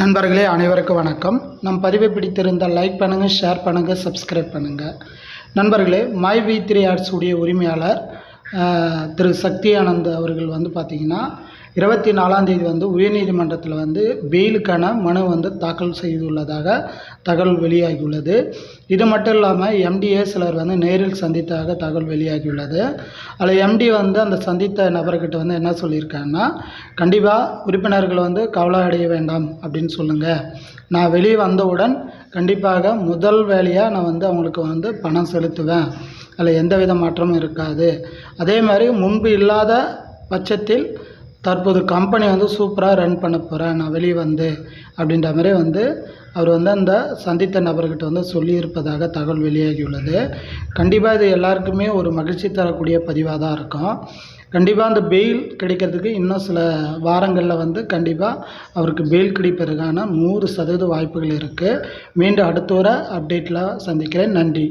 நண்பர்களே அனைவருக்கும் வணக்கம். நம் பதிவை பிடித்திருந்தால் லைக் பண்ணுங்கள் ஷேர் பண்ணுங்கள் சப்ஸ்கிரைப் பண்ணுங்கள் நண்பர்களே மை வி த்ரீ ஆர்ட்ஸ் உடைய உரிமையாளர் திரு சக்தி ஆனந்த் அவர்கள் வந்து பார்த்திங்கன்னா இருபத்தி நாலாம் தேதி வந்து உயர்நீதிமன்றத்தில் வந்து பெயிலுக்கான மனு வந்து தாக்கல் செய்துள்ளதாக தகவல் வெளியாகியுள்ளது. இது மட்டும் இல்லாமல் எம்டிஏ சிலர் வந்து நேரில் சந்தித்ததாக தகவல் வெளியாகியுள்ளது. அதில் எம்டி வந்து அந்த சந்தித்த நபர்கிட்ட வந்து என்ன சொல்லியிருக்காங்கன்னா கண்டிப்பாக உறுப்பினர்கள் வந்து கவலை அடைய வேண்டாம் அப்படின்னு சொல்லுங்கள் நான் வெளியே வந்தவுடன் கண்டிப்பாக முதல் வேலையாக நான் வந்து அவங்களுக்கு வந்து பணம் செலுத்துவேன். அதில் எந்தவித மாற்றமும் இருக்காது. அதே மாதிரி முன்பு இல்லாத பட்சத்தில் தற்போது கம்பெனி வந்து சூப்பராக ரன் பண்ண போகிறேன் நான் வெளியே வந்து அப்படின்ற மாதிரி வந்து அவர் வந்து அந்த சந்தித்த நபர்கிட்ட வந்து சொல்லியிருப்பதாக தகவல் வெளியாகியுள்ளது. கண்டிப்பாக இது எல்லாருக்குமே ஒரு மகிழ்ச்சி தரக்கூடிய பதிவாக தான் இருக்கும். கண்டிப்பாக அந்த பெயில் கிடைக்கிறதுக்கு இன்னும் சில வாரங்களில் வந்து கண்டிப்பாக அவருக்கு பெயில் கிடைப்பதற்கான நூறு சதவீத வாய்ப்புகள் இருக்குது மீண்டும் அடுத்த ஒரு அப்டேட்டில் சந்திக்கிறேன். நன்றி.